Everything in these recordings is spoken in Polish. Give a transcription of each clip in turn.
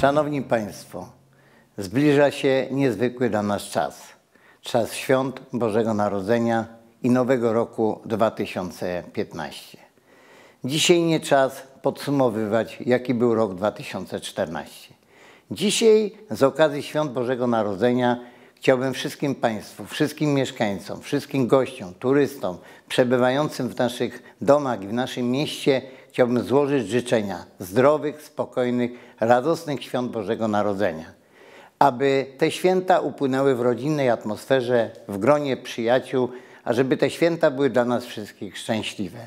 Szanowni Państwo, zbliża się niezwykły dla nas czas. Czas świąt Bożego Narodzenia i Nowego Roku 2015. Dzisiaj nie czas podsumowywać, jaki był rok 2014. Dzisiaj z okazji Świąt Bożego Narodzenia chciałbym wszystkim Państwu, wszystkim mieszkańcom, wszystkim gościom, turystom przebywającym w naszych domach i w naszym mieście chciałbym złożyć życzenia zdrowych, spokojnych, radosnych Świąt Bożego Narodzenia. Aby te święta upłynęły w rodzinnej atmosferze, w gronie przyjaciół, a żeby te święta były dla nas wszystkich szczęśliwe.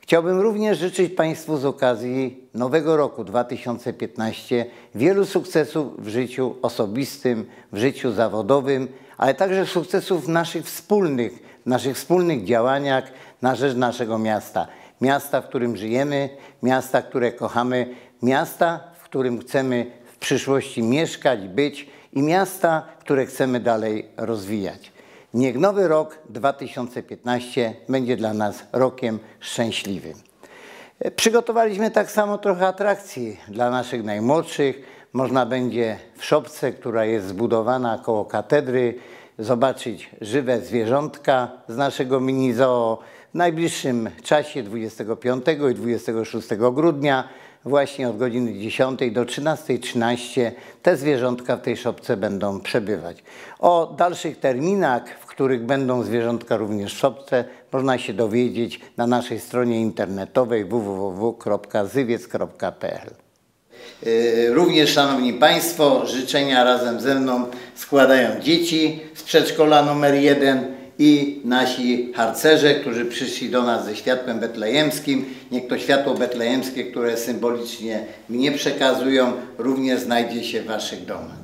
Chciałbym również życzyć Państwu z okazji nowego roku 2015 wielu sukcesów w życiu osobistym, w życiu zawodowym, ale także sukcesów w naszych wspólnych, naszych wspólnych działaniach na rzecz naszego miasta. Miasta, w którym żyjemy, miasta, które kochamy, miasta, w którym chcemy w przyszłości mieszkać, być i miasta, które chcemy dalej rozwijać. Niech nowy rok 2015 będzie dla nas rokiem szczęśliwym. Przygotowaliśmy tak samo trochę atrakcji dla naszych najmłodszych. Można będzie w szopce, która jest zbudowana koło katedry, zobaczyć żywe zwierzątka z naszego mini zoo. W najbliższym czasie 25 i 26 grudnia właśnie od godziny 10 do 13.13 te zwierzątka w tej szopce będą przebywać. O dalszych terminach, w których będą zwierzątka również w szopce, można się dowiedzieć na naszej stronie internetowej www.zywiec.pl. Yy, również, Szanowni Państwo, życzenia razem ze mną składają dzieci z przedszkola numer 1 i nasi harcerze, którzy przyszli do nas ze światłem betlejemskim. Niech to światło betlejemskie, które symbolicznie mnie przekazują, również znajdzie się w Waszych domach.